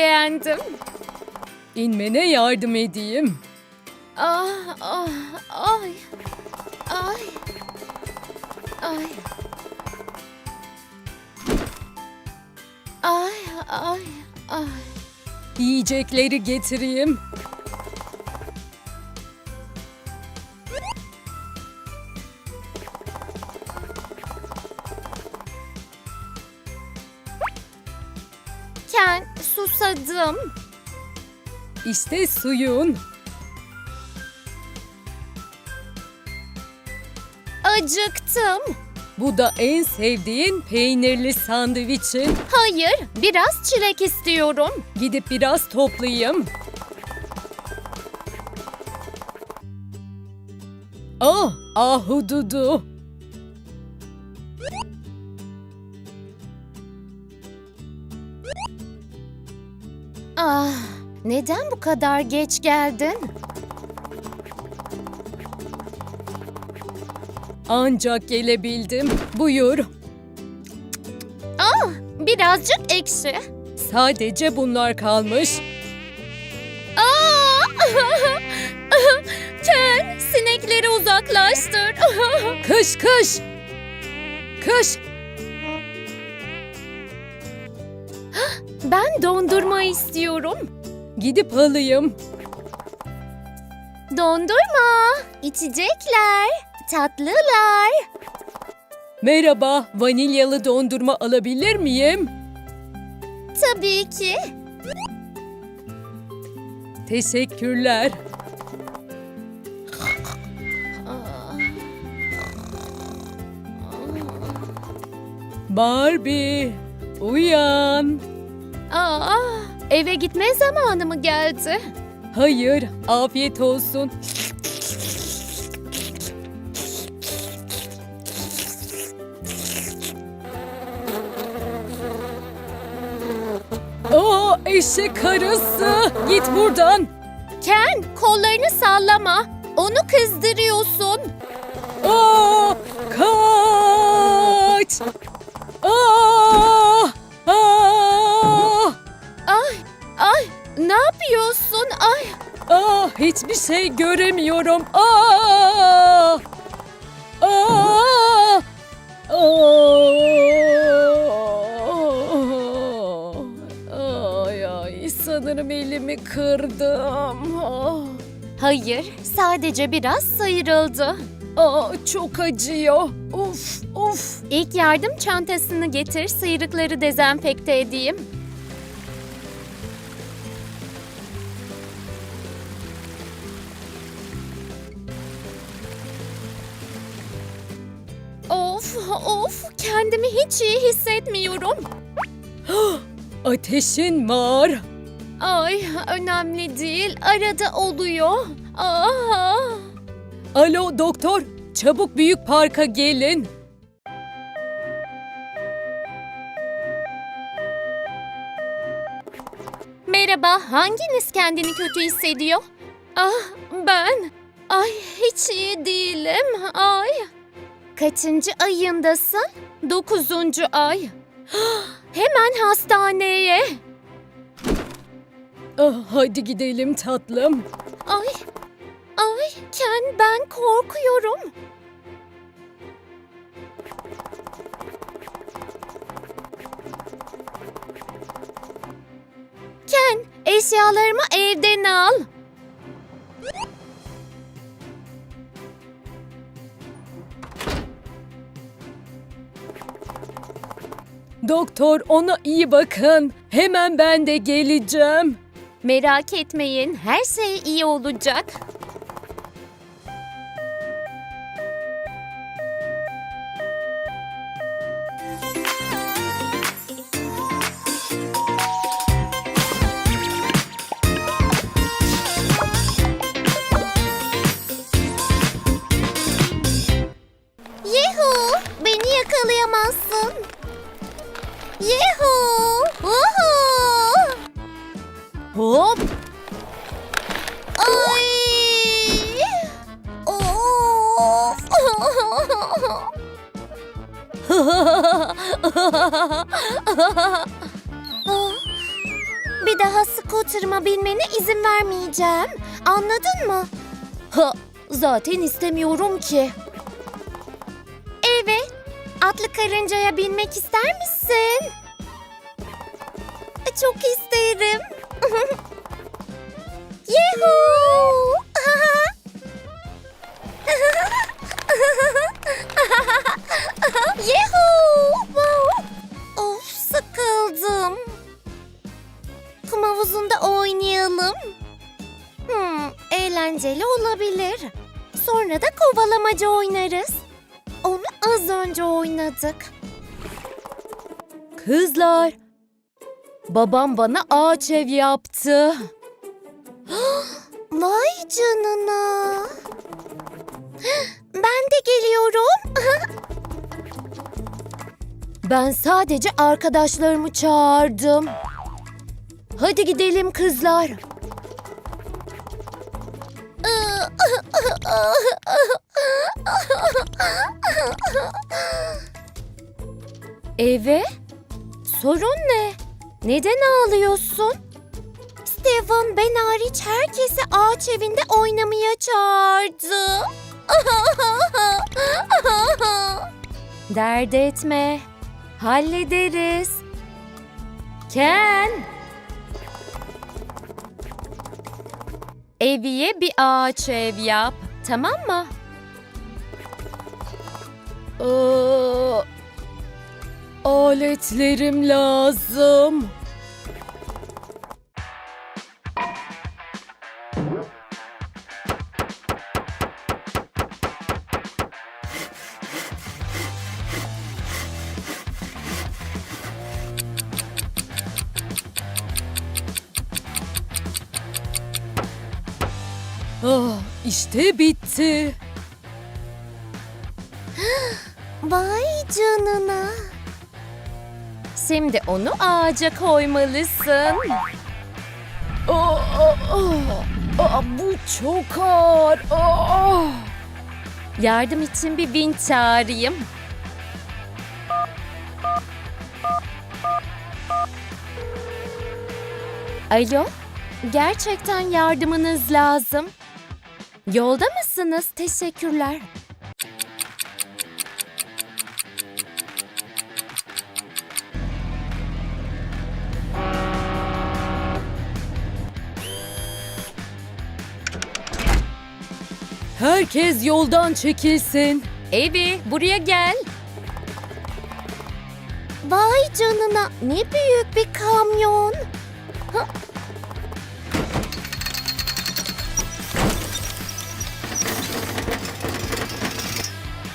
beğendim. İnmene yardım edeyim. Ah, ah, ay, ay, ay. Ay, ay, ay. Yiyecekleri getireyim. Susadım. İşte suyun. Acıktım. Bu da en sevdiğin peynirli sandviçin. Hayır, biraz çilek istiyorum. Gidip biraz toplayayım. Ah, ahududu. Ah, neden bu kadar geç geldin? Ancak gelebildim. Buyur. Ah, birazcık ekşi. Sadece bunlar kalmış. Aa! Ken, sinekleri uzaklaştır. Kış kış. Kış. Ben dondurma istiyorum. Gidip alayım. Dondurma, içecekler, tatlılar. Merhaba, vanilyalı dondurma alabilir miyim? Tabii ki. Teşekkürler. Barbie, uyan. Aa, eve gitme zamanı mı geldi? Hayır, afiyet olsun. Aa, eşek karısı. Git buradan. Ken, kollarını sallama. Onu kızdırıyorsun. Aa, kaç. Aa, Ay, ne yapıyorsun? Ay, aa, hiçbir şey göremiyorum. Aa, aa, aa. Ay ay sanırım elimi kırdım. Ah. hayır, sadece biraz sıyrıldı. Aa, çok acıyor. Uf uf. İlk yardım çantasını getir, sıyrıkları dezenfekte edeyim. Kendimi hiç iyi hissetmiyorum. Ateşin var. Ay, önemli değil, arada oluyor. Aa. Alo doktor, çabuk büyük parka gelin. Merhaba, hanginiz kendini kötü hissediyor? Ah, ben. Ay, hiç iyi değilim. Ay. Kaçıncı ayındasın? Dokuzuncu ay. Hemen hastaneye. Ah, hadi gidelim tatlım. Ay, ay, Ken ben korkuyorum. Ken, eşyalarımı evden al. Doktor ona iyi bakın. Hemen ben de geleceğim. Merak etmeyin, her şey iyi olacak. Ah, daha scooter'ıma binmene izin vermeyeceğim. Anladın mı? Ha, zaten istemiyorum ki. Evet. Atlı karıncaya binmek ister misin? Çok isterim. Yuhuu! Eğlenceli olabilir. Sonra da kovalamaca oynarız. Onu az önce oynadık. Kızlar, babam bana ağaç ev yaptı. Vay canına. Ben de geliyorum. Ben sadece arkadaşlarımı çağırdım. Hadi gidelim kızlar. Eve? Sorun ne? Neden ağlıyorsun? Stephen ben hariç herkesi ağaç evinde oynamaya çağırdı. Dert etme. Hallederiz. Ken. Eviye bir ağaç ev yap. Tamam mı? Aa, aletlerim lazım. Ah, işte bitti. Vay canına. Şimdi onu ağaca koymalısın. Aa, aa, aa. Aa, bu çok ağır. Aa. Yardım için bir vinç çağırayım. Alo, gerçekten yardımınız lazım. Yolda mısınız? Teşekkürler. Herkes yoldan çekilsin. Evi buraya gel. Vay canına ne büyük bir kamyon.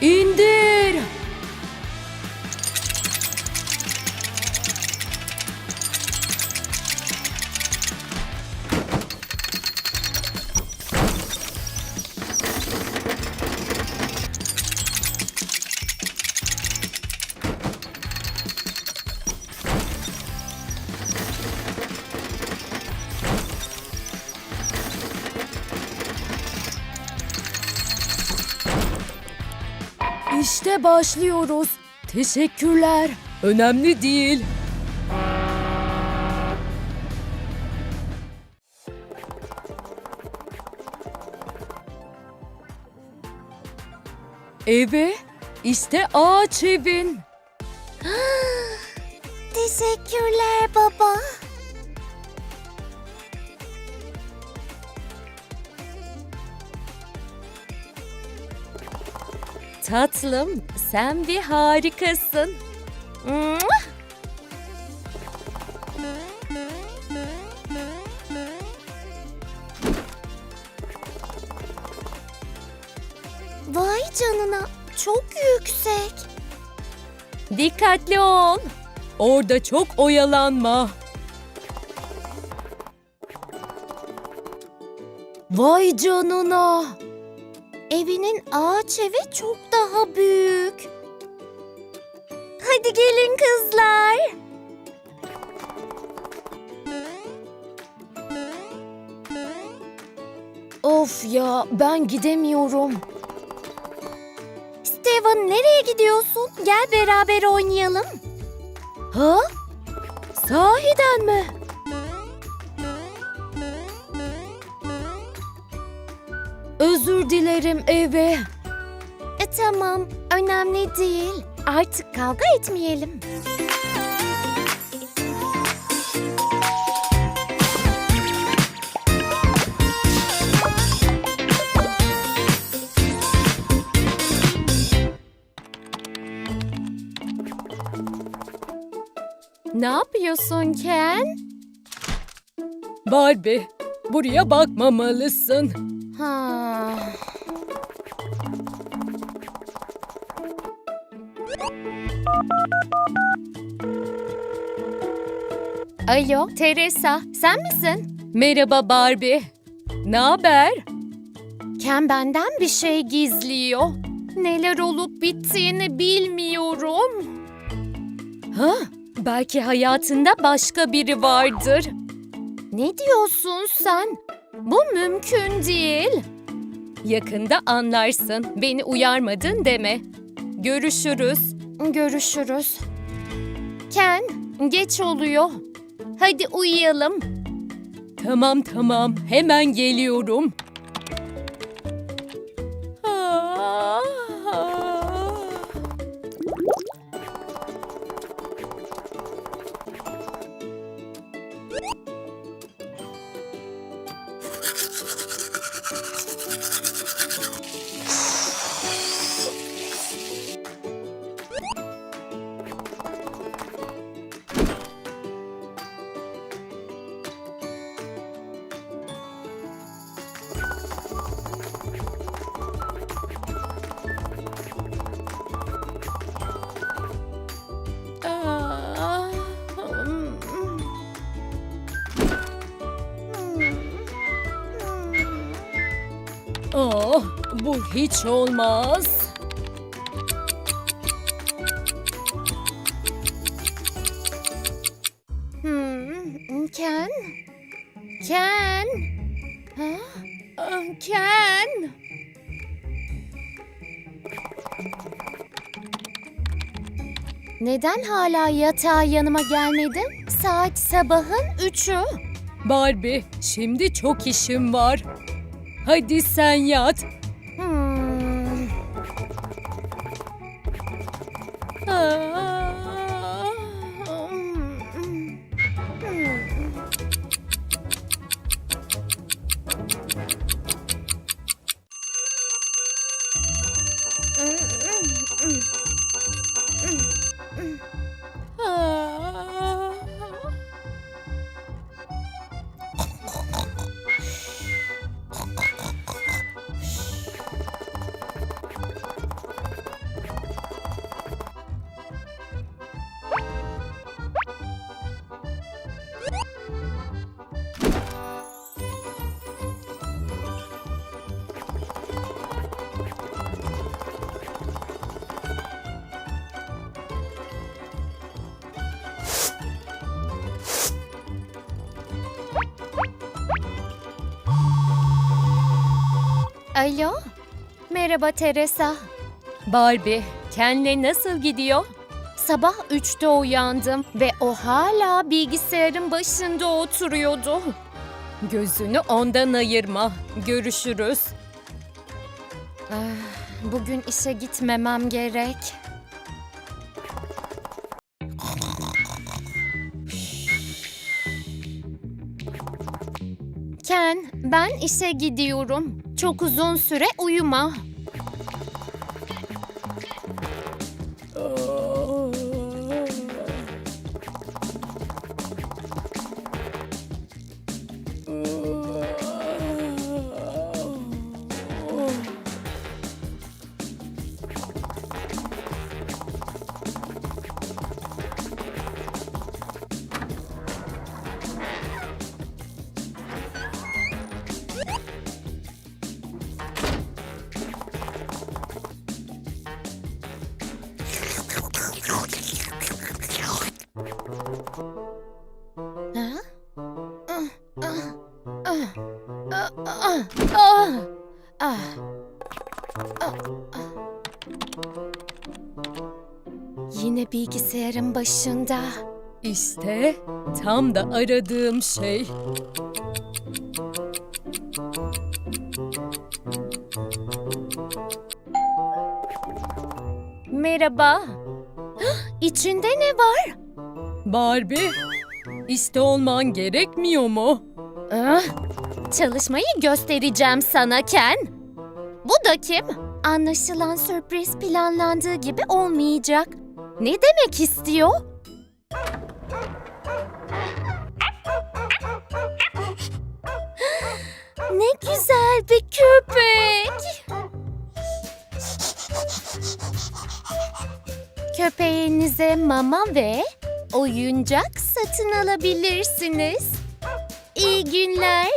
İndir. İşte başlıyoruz. Teşekkürler. Önemli değil. Eve, işte ağaç evin. Teşekkürler baba. Tatlım, sen bir harikasın. Vay canına çok yüksek. Dikkatli ol. Orada çok oyalanma. Vay canına. Evinin ağaç evi çok daha büyük. Hadi gelin kızlar. Of ya ben gidemiyorum. Steven nereye gidiyorsun? Gel beraber oynayalım. Ha? Sahiden mi? Dilerim eve. E, tamam, önemli değil. Artık kavga etmeyelim. Ne yapıyorsun Ken? Barbie, buraya bakmamalısın. Ha. Alo, Teresa, sen misin? Merhaba Barbie. Ne haber? Ken benden bir şey gizliyor. Neler olup bittiğini bilmiyorum. Ha? Belki hayatında başka biri vardır. Ne diyorsun sen? Bu mümkün değil. Yakında anlarsın. Beni uyarmadın deme. Görüşürüz. Görüşürüz. Ken, geç oluyor. Hadi uyuyalım. Tamam tamam. Hemen geliyorum. Oh, bu hiç olmaz. Hmm, Ken? Ken? Ha? Ah, Ken? Neden hala yatağa yanıma gelmedin? Saat sabahın üçü. Barbie, şimdi çok işim var. Hadi sen yat. Hmm. Ah. Alo? Merhaba Teresa. Barbie, Ken'le nasıl gidiyor? Sabah üçte uyandım ve o hala bilgisayarın başında oturuyordu. Gözünü ondan ayırma. Görüşürüz. Ah, Bugün işe gitmemem gerek. Ken, ben işe gidiyorum. Çok uzun süre uyuma. başında. İşte tam da aradığım şey. Merhaba. İçinde ne var? Barbie, işte olman gerekmiyor mu? Ah, çalışmayı göstereceğim sana Ken. Bu da kim? Anlaşılan sürpriz planlandığı gibi olmayacak. Ne demek istiyor? Ne güzel bir köpek. Köpeğinize mama ve oyuncak satın alabilirsiniz. İyi günler.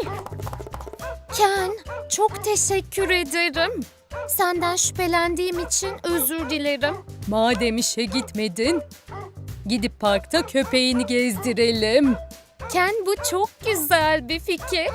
Ken, çok teşekkür ederim. Senden şüphelendiğim için özür dilerim. Madem işe gitmedin, gidip parkta köpeğini gezdirelim. Ken bu çok güzel bir fikir.